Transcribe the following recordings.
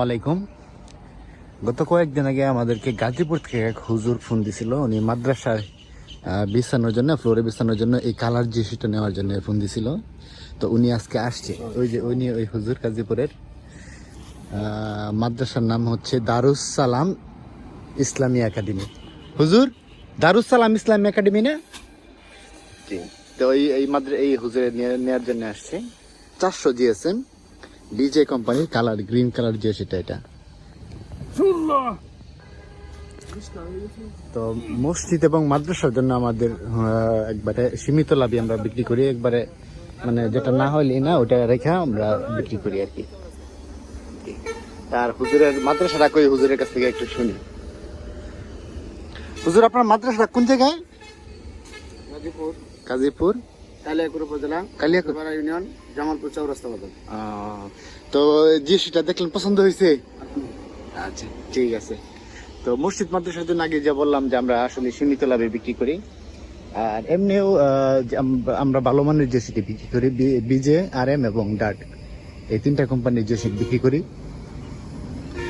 আলাইকুম। গত কয়েকদিন আগে আমাদেরকে গাজীপুর থেকে এক হুজুর ফোন দিছিল। উনি মাদ্রাসার বিছানোর জন্য ফ্লোরে বিছানোর জন্য এই কালার জিসিটা নেওয়ার জন্য ফোন দিছিল। তো উনি আজকে আসছে। ওই যে উনি ওই হুজুর গাজীপুরের মাদ্রাসার নাম হচ্ছে দারুস সালাম ইসলামী একাডেমি। হুজুর দারুস সালাম ইসলামী একাডেমি না? তো এই এই মাদ্রা এই হুজুরের নিয়ে- নেওয়ার জন্য আসছে। চারশো জিএসএম ডিজে কোম্পানির কালার গ্রিন কালার যে সেটা এটা। তো মসজিদ এবং মাদ্রাসার জন্য আমাদের একবারে সীমিত লাভে আমরা বিক্রি করি। একবারে মানে যেটা না হইলে না ওটা রেখে আমরা বিক্রি করি আর কি। আর হুজুরের মাদ্রাসাটা কই? হুজুরের কাছ থেকে একটু শুনি। হুজুর আপনার মাদ্রাসাটা কোন জায়গায়? গাজীপুর। গাজীপুর? কালিয়াকুর উপজেলা কালিয়াকুর ইউনিয়ন জামালপুর চৌরাস্তা বাজার। তো যে সেটা দেখলেন পছন্দ হয়েছে? আচ্ছা। ঠিক আছে। তো মসজিদ মাদ্রাসার জন্য আগে যা বললাম যে আমরা আসলে সীমিত লাভে বিক্রি করি আর এমনিও আমরা ভালো মানের জেসিটি বিক্রি করি বিজে আর এম এবং ডাট। এই তিনটা কোম্পানির জেসি বিক্রি করি।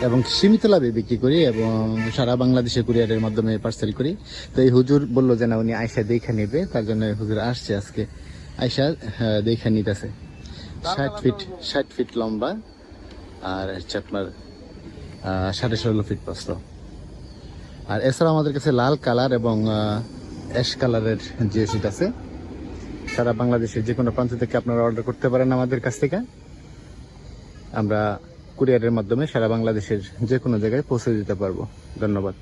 এবং সীমিত লাভে বিক্রি করি এবং সারা বাংলাদেশে কুরিয়ারের মাধ্যমে পার্সেল করি। তো এই হুজুর বলল যে না উনি আয়সা দেখে নেবে। তার জন্য হুজুর আসছে আজকে। আয়সা হ্যাঁ, দেখে নিতেছে। ষাট ফিট ষাট ফিট লম্বা আর হচ্ছে আপনার সাড়ে ষোলো ফিট প্রস্ত আর এছাড়া আমাদের কাছে লাল কালার এবং অ্যাশ কালারের যে সিট আছে সারা বাংলাদেশের যে কোনো প্রান্ত থেকে আপনারা অর্ডার করতে পারেন আমাদের কাছ থেকে। আমরা কুরিয়ারের মাধ্যমে সারা বাংলাদেশের যে কোনো জায়গায় পৌঁছে দিতে পারব। ধন্যবাদ।